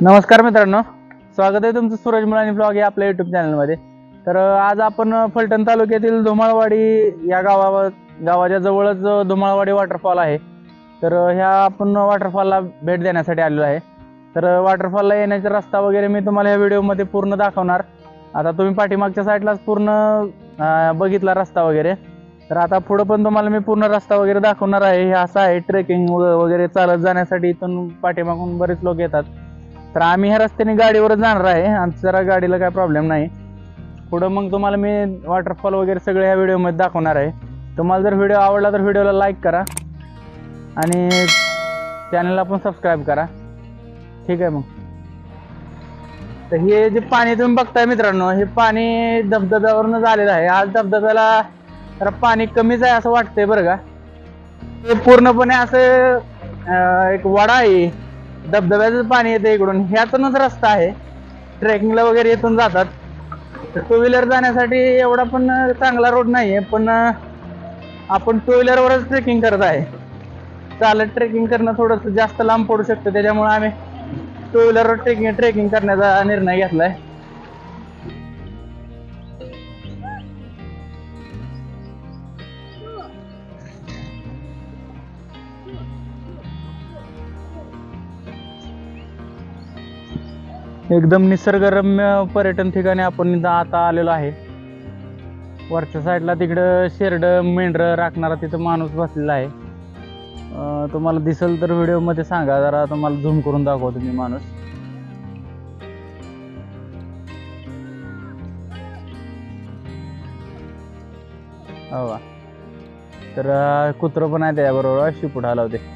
नमस्कार मित्रांनो. स्वागत आहे तुमचं सूरज मुलानी ब्लॉग या आपल्या युट्यूब चॅनलमध्ये तर आज आपण फलटण तालुक्यातील धुमाळवाडी या गावा गावाच्या जवळच धुमाळवाडी वॉटरफॉल आहे. तर ह्या आपण वॉटरफॉलला भेट देण्यासाठी आलेलो आहे. तर वॉटरफॉलला येण्याचा रस्ता वगैरे मी तुम्हाला या व्हिडिओमध्ये पूर्ण दाखवणार. आता तुम्ही पाठीमागच्या साईडलाच पूर्ण बघितला रस्ता वगैरे. तर आता पुढं पण तुम्हाला मी पूर्ण रस्ता वगैरे दाखवणार आहे. हे असं आहे ट्रेकिंग वगैरे चालत जाण्यासाठी इथून पाठीमागून बरेच लोक येतात. तर आम्ही ह्या रस्त्याने गाडीवरच जाणार आहे. आमचं जरा गाडीला काय प्रॉब्लेम नाही. पुढं मग तुम्हाला मी वॉटरफॉल वगैरे सगळे ह्या व्हिडिओमध्ये दाखवणार आहे. तुम्हाला जर व्हिडिओ आवडला तर व्हिडिओला लाईक करा. आणि चॅनलला पण सबस्क्राईब करा. ठीक आहे मग. तर हे जे पाणी तुम्ही बघताय मित्रांनो हे पाणी धबधब्यावरूनच आलेलं आहे. आज धबधब्याला जरा पाणी कमीच आहे असं वाटतंय बरं का. हे पूर्णपणे असं एक वडा आहे. धबधब्याचं पाणी येतं इकडून. ह्यातूनच रस्ता आहे. ट्रेकिंगला वगैरे येथून जातात. टू व्हीलर जाण्यासाठी एवढा पण चांगला रोड नाही आहे पण आपण टू व्हीलरवरच ट्रेकिंग करत आहे. चालत ट्रेकिंग करणं थोडंसं जास्त लांब पडू शकतं. त्याच्यामुळे आम्ही टू व्हीलरवर ट्रेकिंग ट्रेकिंग करण्याचा निर्णय घेतला आहे एकदम निसर्गरम्य पर्यटन ठिकाणी आपण आता आलेलो आहे. वरच्या साईडला तिकडं शेरडं मेंढरं राखणारा तिथं माणूस बसलेला आहे. तुम्हाला दिसेल तर व्हिडिओमध्ये सांगा जरा तुम्हाला झूम करून दाखवतो मी माणूस. हो तर कुत्रं पण आहे त्याबरोबर शिपूट हलवते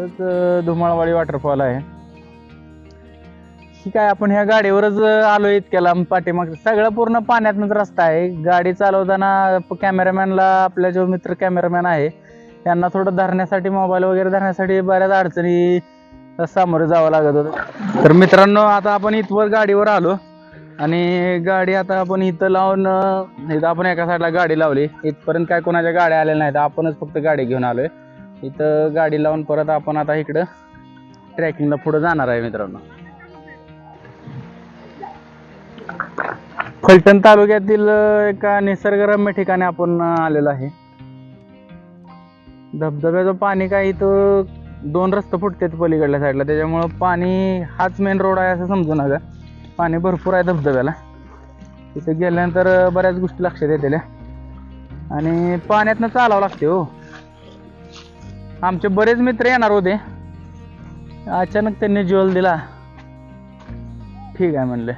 पुढंच धुमाळवाडी वॉटरफॉल आहे. ठीक आहे आपण ह्या गाडीवरच आलो इतक्याला पाठीमाग. सगळं पूर्ण पाण्यातनंच रस्ता आहे. गाडी चालवताना कॅमेरामॅनला आपला जो मित्र कॅमेरामॅन आहे त्यांना थोडं धरण्यासाठी मोबाईल वगैरे धरण्यासाठी बऱ्याच अडचणी सामोरे जावं लागत होतं. तर मित्रांनो आता आपण इथवर गाडीवर आलो. आणि गाडी आता आपण इथं लावून इथं आपण एका साईडला गाडी लावली. इथपर्यंत काय कोणाच्या गाड्या आलेल्या नाहीत. आपणच फक्त गाडी घेऊन आलोय. इथं गाडी लावून परत आपण आता इकडं ट्रॅकिंगला पुढे जाणार आहे मित्रांनो. फलटण तालुक्यातील एका निसर्गरम्य ठिकाणी आपण आलेलो आहे. धबधब्याचं पाणी काय इथं दोन रस्ते फुटतात पलीकडल्या साईडला. त्याच्यामुळं पाणी हाच मेन रोड आहे असं समजू नका पाणी भरपूर आहे धबधब्याला. तिथे गेल्यानंतर बऱ्याच गोष्टी लक्षात येतील. आणि पाण्यातनं चालावं लागते हो. आमचे बरेच मित्र येणार होते. अचानक त्यांनी ज्वेल दिला. ठीक आहे म्हणले.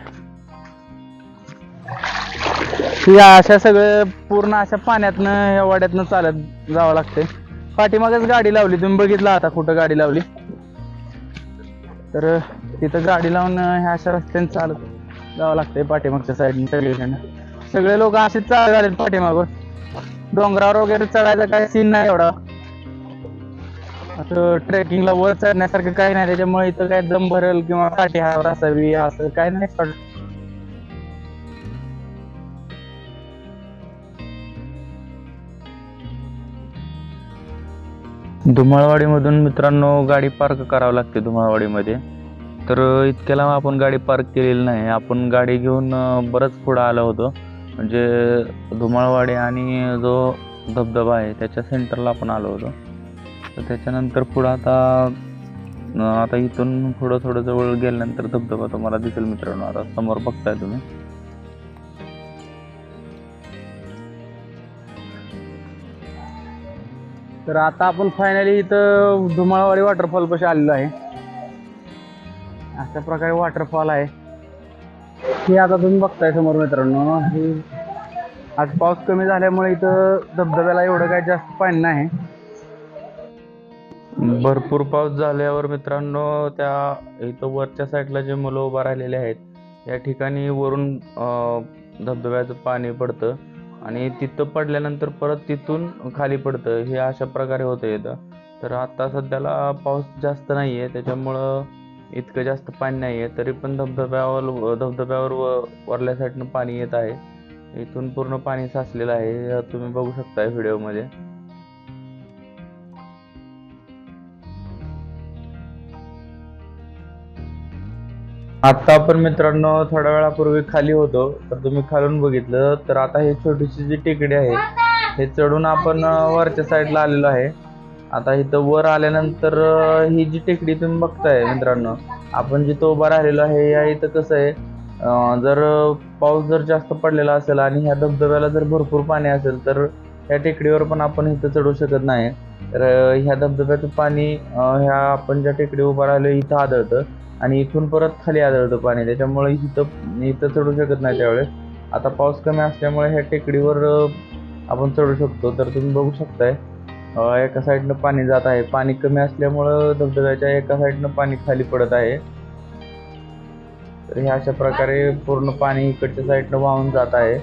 या अशा सगळं पूर्ण अशा पाण्यातनं या वाड्यातनं चालत जावं लागतंय. पाठीमागच गाडी लावली. तुम्ही बघितलं आता कुठं गाडी लावली. तर तिथं गाडी लावून ह्या अशा रस्त्याने चालत जावं लागतंय पाठीमागच्या साईडने सगळीकडनं. सगळे लोक असेच चालत आलेत पाठीमागं. डोंगरावर वगैरे चढायचा काही सीन नाही एवढा. असं ट्रेकिंगला वर चढण्यासारखं काही नाही त्याच्यामुळे इथं काय दम भरल किंवा काठी हावर असावी असं काही नाही. धुमाळवाडीमधून मित्रांनो गाडी पार्क करावं लागते धुमाळवाडीमध्ये. तर इतक्याला आपण गाडी पार्क केलेली नाही. आपण गाडी घेऊन बरंच पुढं आलो होतो. म्हणजे धुमाळवाडी आणि जो धबधबा आहे त्याच्या सेंटरला आपण आलो होतो. तर त्याच्यानंतर पुढं आता आता इथून पुढं थोडं जवळ गेल्यानंतर धबधबा तुम्हाला दिसेल मित्रांनो. आता समोर बघताय तुम्ही. तर आता आपण फायनली इथं धुमाळवाडी वॉटरफॉल पाशी आलेलो आहे. अशा प्रकारे वॉटरफॉल आहे. हे आता तुम्ही बघताय समोर मित्रांनो. हे आज पाऊस कमी झाल्यामुळे इथं धबधब्याला एवढं काही जास्त पाणी नाही. भरपूर पाऊस झाल्यावर मित्रांनो त्या इथं वरच्या साईडला जे मुलं उभा राहिलेले आहेत या ठिकाणी वरून धबधब्याचं पाणी पडतं आणि तिथं पडल्यानंतर परत तिथून खाली पडतं. हे अशा प्रकारे होतं इथं. तर आता सध्याला पाऊस जास्त नाही आहे त्याच्यामुळं इतकं जास्त पाणी नाही आहे तरी पण धबधब्यावर धबधब्यावर व- वरल्या साईडनं पाणी येत आहे. इथून पूर्ण पाणी साचलेलं आहे. तुम्ही बघू शकता व्हिडिओमध्ये आता आपण मित्रांनो थोड्या वेळापूर्वी खाली होतो तर तुम्ही खालून बघितलं तर आता ही छोटीशी जी टेकडी आहे हे चढून आपण वरच्या साईडला आलेलो आहे. आता इथं वर आल्यानंतर ही जी टेकडी तुम्ही बघताय मित्रांनो आपण जिथं उभा राहिलेलो आहे या इथं कसं आहे जर पाऊस जर जास्त पडलेला असेल आणि ह्या धबधब्याला जर भरपूर पाणी असेल तर ह्या टेकडीवर पण आपण इथं चढू शकत नाही. तर ह्या धबधब्याचं पाणी ह्या आपण ज्या टेकडी उभा राहिलो इथं आदळतं आणि इथून परत खाली आदळतं पाणी. त्याच्यामुळे इथं इथं चढू शकत नाही त्यावेळेस. आता पाऊस कमी असल्यामुळे ह्या टेकडीवर आपण चढू शकतो. तर तुम्ही बघू शकताय एका साईडनं पाणी जात आहे. पाणी कमी असल्यामुळं धबधब्याच्या एका साईडनं पाणी खाली पडत आहे. तर हे अशा प्रकारे पूर्ण पाणी इकडच्या साईडनं वाहून जात आहे.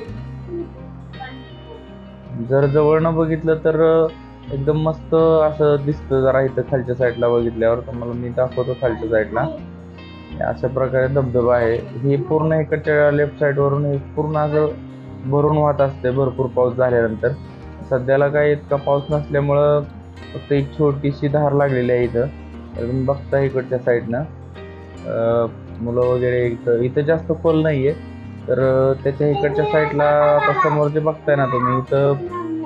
जर जवळनं बघितलं तर एकदम मस्त असं दिसतं जरा इथं खालच्या साईडला बघितल्यावर. तुम्हाला मी दाखवतो खालच्या साईडला. अशा प्रकारे धबधबा आहे. हे पूर्ण इकडच्या लेफ्ट साईडवरून हे पूर्ण असं भरून वाहत असते भरपूर पाऊस झाल्यानंतर. सध्याला काही इतका पाऊस नसल्यामुळं फक्त एक छोटीशी धार लागलेली आहे इथं. तर तुम्ही बघता इकडच्या साईडनं मुलं वगैरे इथं इथं जास्त खोल नाही आहे तर त्याच्या इकडच्या साईडला आता समोर जे बघताय ना तुम्ही इथं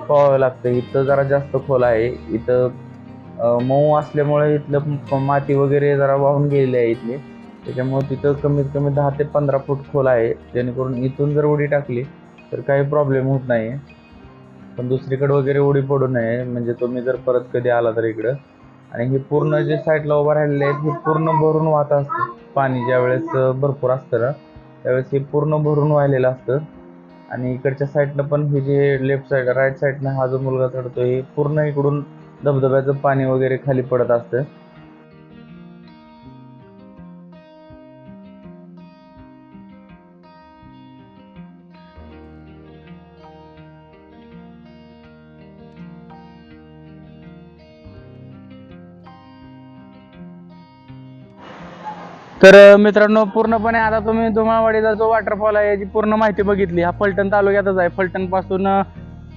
पाहावं लागतं. इथं जरा जास्त खोल आहे. इथं मऊ असल्यामुळे इथलं माती वगैरे जरा वाहून गेलेली आहे इथली. त्याच्यामुळे तिथं कमीत कमी दहा ते पंधरा फूट खोल आहे. जेणेकरून इथून जर उडी टाकली तर काही प्रॉब्लेम होत नाही पण दुसरीकडे वगैरे उडी पडू नये. म्हणजे तुम्ही जर परत कधी आला तर इकडं. आणि हे पूर्ण जे साईडला उभं राहिलेले आहेत हे पूर्ण भरून वाहत असतं. पाणी ज्यावेळेस भरपूर असतं ना त्यावेळेस हे पूर्ण भरून वाहिलेलं असतं. आणि इकडच्या साईडनं पण हे जे लेफ्ट साईड राईट साईडनं हा जो मुलगा चढतो हे पूर्ण इकडून धबधब्याचं पाणी वगैरे खाली पडत असतं. तर मित्रांनो पूर्णपणे आता तुम्ही धुमाळवाडीचा जो वॉटरफॉल आहे याची पूर्ण माहिती बघितली. हा फलटण तालुक्यातच आहे. फलटणपासून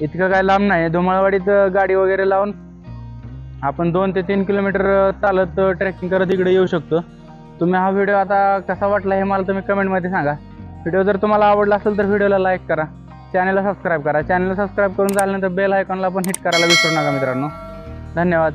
इतकं काय लांब नाही. धुमाळवाडीत गाडी वगैरे लावून आपण दोन ते तीन किलोमीटर चालत ट्रेकिंग करत इकडे येऊ शकतो. तुम्ही हा व्हिडिओ आता कसा वाटला हे मला तुम्ही कमेंटमध्ये सांगा. व्हिडिओ जर तुम्हाला आवडला असेल तर व्हिडिओला लाईक करा. चॅनलला सबस्क्राईब करा. चॅनलला सबस्क्राईब करून झाल्यानंतर बेल आयकॉनला पण हिट करायला विसरू नका मित्रांनो. धन्यवाद.